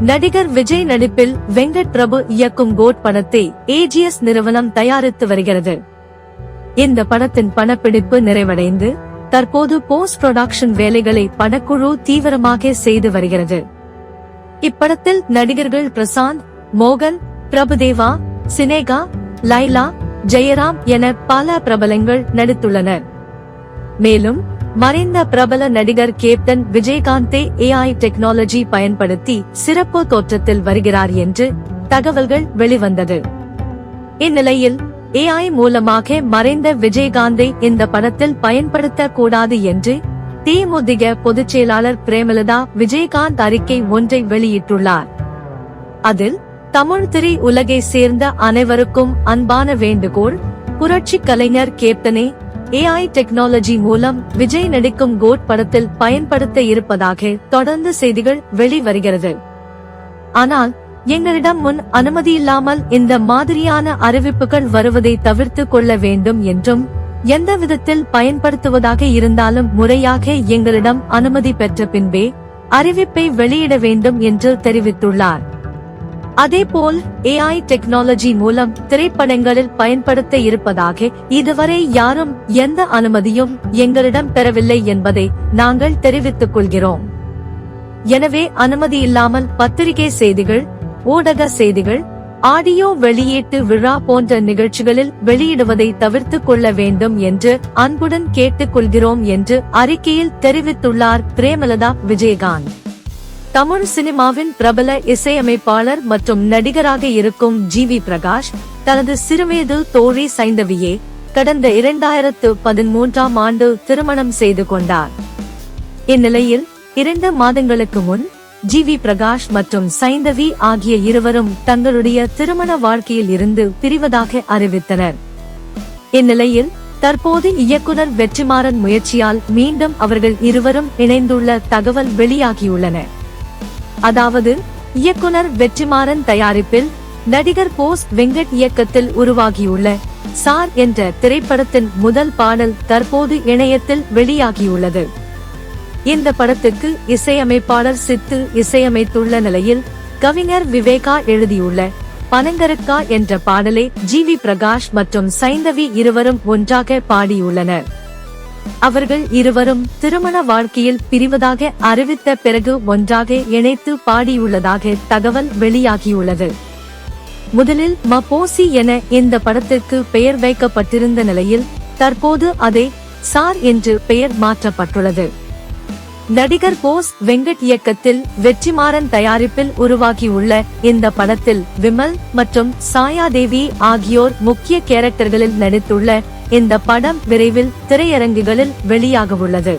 நடிகர் விஜய் நடிப்பில் வெங்கட் பிரபு இயக்கும் கோட் படத்தை ஏஜிஎஸ் நிறுவனம் தயாரித்து வருகிறது. இந்த படத்தின் படப்பிடிப்பு நிறைவடைந்து தற்போது போஸ்ட் புரொடக்ஷன் வேலைகளை படக்குழு தீவிரமாக செய்து வருகிறது. இப்படத்தில் நடிகர்கள் பிரசாந்த் மோகன் பிரபுதேவா சினேகா லைலா ஜெயராம் என பல பிரபலங்கள் நடித்துள்ளனர். மேலும் மறைந்த பிரபல நடிகர் கேப்டன் விஜயகாந்தே ஏஐ டெக்னாலஜி பயன்படுத்தி சிறப்பு தோற்றத்தில் வருகிறார் என்று தகவல்கள் வெளிவந்தது. இந்நிலையில் ஏஐ மூலமாக மறைந்த விஜயகாந்தை இந்த படத்தில் பயன்படுத்த கூடாது என்று தேமுதிக பொதுச் செயலாளர் பிரேமலதா விஜயகாந்த் அறிக்கை ஒன்றை வெளியிட்டுள்ளார். அதில் தமிழ் திரை உலகை சேர்ந்த அனைவருக்கும் அன்பான வேண்டுகோள் புரட்சி கலைஞர் கேப்டனே ஏஐ டெக்னாலஜி மூலம் விஜய் நடிக்கும் கோட் படத்தில் பயன்படுத்த இருப்பதாக தொடர்ந்து செய்திகள் வெளிவருகிறது. ஆனால் எங்களிடம் முன் அனுமதி இல்லாமல் இந்த மாதிரியான அறிவிப்புகள் வருவதை தவிர்த்து கொள்ள வேண்டும் என்றும் எந்த விதத்தில் பயன்படுத்துவதாக இருந்தாலும் முறையாக எங்களிடம் அனுமதி பெற்ற பின்பே அறிவிப்பை வெளியிட வேண்டும் என்று தெரிவித்துள்ளார். அதேபோல் ஏஐ டெக்னாலஜி மூலம் திரைப்படங்களில் பயன்படுத்த இருப்பதாக இதுவரை யாரும் எந்த அனுமதியும் எங்களிடம் பெறவில்லை என்பதை நாங்கள் தெரிவித்துக் கொள்கிறோம். எனவே அனுமதி இல்லாமல் பத்திரிகை செய்திகள் ஊடக செய்திகள் ஆடியோ வெளியீட்டு விழா போன்ற நிகழ்ச்சிகளில் வெளியிடுவதை தவிர்த்துக் கொள்ள வேண்டும் என்று அன்புடன் கேட்டுக் கொள்கிறோம் என்று அறிக்கையில் தெரிவித்துள்ளார் பிரேமலதா விஜயகாந்த். தமிழ் சினிமாவின் பிரபல இசையமைப்பாளர் மற்றும் நடிகராக இருக்கும் ஜி வி பிரகாஷ் தனது சிறுவயது தோழி சைந்தவியே கடந்த இரண்டாயிரத்து பதிமூன்றாம் ஆண்டு திருமணம் செய்து கொண்டார். இந்நிலையில் இரண்டு மாதங்களுக்கு முன் ஜி வி பிரகாஷ் மற்றும் சைந்தவி ஆகிய இருவரும் தங்களுடைய திருமண வாழ்க்கையில் இருந்து பிரிவதாக அறிவித்தனர். இந்நிலையில் தற்போது இயக்குனர் வெற்றிமாறன் முயற்சியால் மீண்டும் அவர்கள் இருவரும் இணைந்துள்ள தகவல் வெளியாகியுள்ளன. அதாவது இயக்குனர் வெற்றிமாறன் தயாரிப்பில் நடிகர் போஸ் வெங்கட் இயக்கத்தில் உருவாகியுள்ள சார் என்ற திரைப்படத்தின் முதல் பாடல் தற்போது இணையத்தில் வெளியாகியுள்ளது. இந்த படத்துக்கு இசையமைப்பாளர் சித்து இசையமைத்துள்ள நிலையில் கவிஞர் விவேகா எழுதியுள்ள பனங்கருக்கா என்ற பாடலை ஜி வி பிரகாஷ் மற்றும் சைந்தவி இருவரும் ஒன்றாக பாடியுள்ளனர். அவர்கள் இருவரும் திருமண வாழ்க்கையில் பிரிவதாக அறிவித்த பிறகு ஒன்றாக இணைத்து பாடியுள்ளதாக தகவல் வெளியாகியுள்ளது. முதலில் மபோசி என இந்த படத்திற்கு பெயர் வைக்கப்பட்டிருந்த நிலையில் தற்போது அதை சார் என்று பெயர் மாற்றப்பட்டுள்ளது. நடிகர் போஸ் வெங்கட் இயக்கத்தில் வெற்றிமாறன் தயாரிப்பில் உருவாகியுள்ள இந்த படத்தில் விமல் மற்றும் சாயாதேவி ஆகியோர் முக்கிய கேரக்டர்களில் நடித்துள்ள இந்த படம் விரைவில் திரையரங்குகளில் வெளியாக உள்ளது